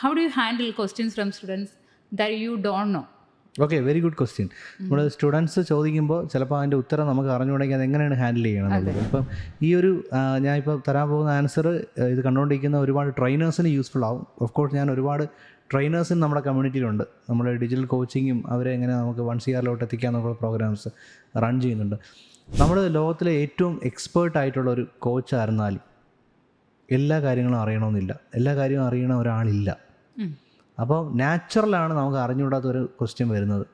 how do you handle questions from students that you don't know? Okay very good question നമ്മൾ students ചോദിക്കുമ്പോൾ ചിലപ്പോൾ അതിന്റെ ഉത്തരം നമുക്ക് അറിഞ്ഞുകൊണ്ടെങ്കിൽ അത് എങ്ങനെയാണ് ഹാൻഡിൽ ചെയ്യണം എന്നുള്ളത് ഇപ്പം ഈ ഒരു ഞാൻ ഇപ്പോൾ തരാൻ പോകുന്ന ആൻസർ ഇത് കണ്ടുകൊണ്ടിരിക്കുന്ന ഒരുപാട് ട്രെയിനേഴ്സിന് യൂസ്ഫുൾ ആവും. ഓഫ് കോഴ്സ് ഞാൻ ഒരുപാട് ട്രെയിനേഴ്സിന് നമ്മുടെ കമ്മ്യൂണിറ്റിയിലുണ്ട് നമ്മുടെ ഡിജിറ്റൽ കോച്ചിങ്ങും അവരെ എങ്ങനെ നമുക്ക് വൺ സി ആറിലോട്ട് എത്തിക്കാന്നുള്ള പ്രോഗ്രാംസ് റൺ ചെയ്യുന്നുണ്ട്. നമ്മൾ ലോകത്തിലെ ഏറ്റവും എക്സ്പേർട്ട് ആയിട്ടുള്ള ഒരു കോച്ചായിരുന്നാലും എല്ലാ കാര്യങ്ങളും അറിയണമെന്നില്ല. എല്ലാ കാര്യവും അറിയണ ഒരാളില്ല. അപ്പോൾ നാച്ചുറലാണ് നമുക്ക് അറിഞ്ഞുകൂടാത്ത ഒരു ക്വസ്റ്റ്യൻ വരുന്നത്.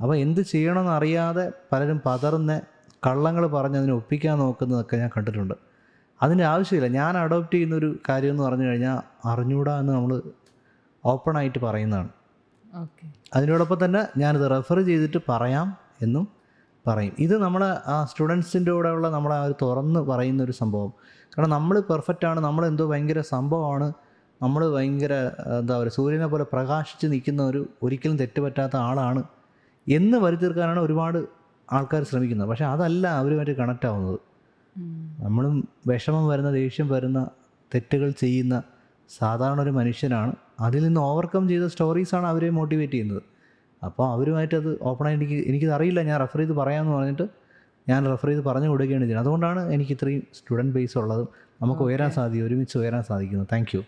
അപ്പോൾ എന്ത് ചെയ്യണമെന്ന് അറിയാതെ പലരും പതറുന്ന കള്ളങ്ങൾ പറഞ്ഞ് അതിനെ ഒപ്പിക്കാൻ നോക്കുന്നതൊക്കെ ഞാൻ കണ്ടിട്ടുണ്ട്. അതിന്റെ ആവശ്യമില്ല. ഞാൻ അഡോപ്റ്റ് ചെയ്യുന്ന ഒരു കാര്യം എന്ന് പറഞ്ഞു കഴിഞ്ഞാൽ അറിഞ്ഞൂടാ എന്ന് നമ്മൾ ഓപ്പണായിട്ട് പറയുന്നതാണ്. അതിനോടൊപ്പം തന്നെ ഞാനിത് റെഫർ ചെയ്തിട്ട് പറയാം എന്നും പറയും. ഇത് നമ്മളെ ആ സ്റ്റുഡൻസിന്റെ കൂടെ ഉള്ള നമ്മളെ ആ ഒരു തുറന്ന് പറയുന്ന ഒരു സംഭവം. കാരണം നമ്മൾ പെർഫെക്റ്റ് ആണ്. നമ്മൾ എന്തോ ഭയങ്കര സംഭവമാണ്. നമ്മൾ ഭയങ്കര എന്താ പറയുക സൂര്യനെ പോലെ പ്രകാശിച്ച് നിൽക്കുന്ന ഒരു ഒരിക്കലും തെറ്റുപറ്റാത്ത ആളാണ് എന്ന് വരുത്തീർക്കാനാണ് ഒരുപാട് ആൾക്കാർ ശ്രമിക്കുന്നത്. പക്ഷെ അതല്ല അവരുമായിട്ട് കണക്റ്റ് ആവുന്നത്. നമ്മളും വിഷമം വരുന്ന ദേഷ്യം വരുന്ന തെറ്റുകൾ ചെയ്യുന്ന സാധാരണ ഒരു മനുഷ്യനാണ്. അതിൽ നിന്ന് ഓവർകം ചെയ്ത സ്റ്റോറീസാണ് അവരെ മോട്ടിവേറ്റ് ചെയ്യുന്നത്. അപ്പോൾ അവരുമായിട്ട് അത് ഓപ്പണായി എനിക്ക് എനിക്കിത് അറിയില്ല. ഞാൻ റെഫർ ചെയ്ത് പറയാമെന്ന് പറഞ്ഞിട്ട് ഞാൻ റെഫർ ചെയ്ത് പറഞ്ഞു കൊടുക്കുകയാണ് ചെയ്യുന്നത്. അതുകൊണ്ടാണ് എനിക്ക് ഇത്രയും സ്റ്റുഡന്റ് ബേസ് ഉള്ളതും നമുക്ക് ഉയരാൻ സാധിക്കും ഒരുമിച്ച് ഉയരാൻ സാധിക്കുന്നത്. Thank you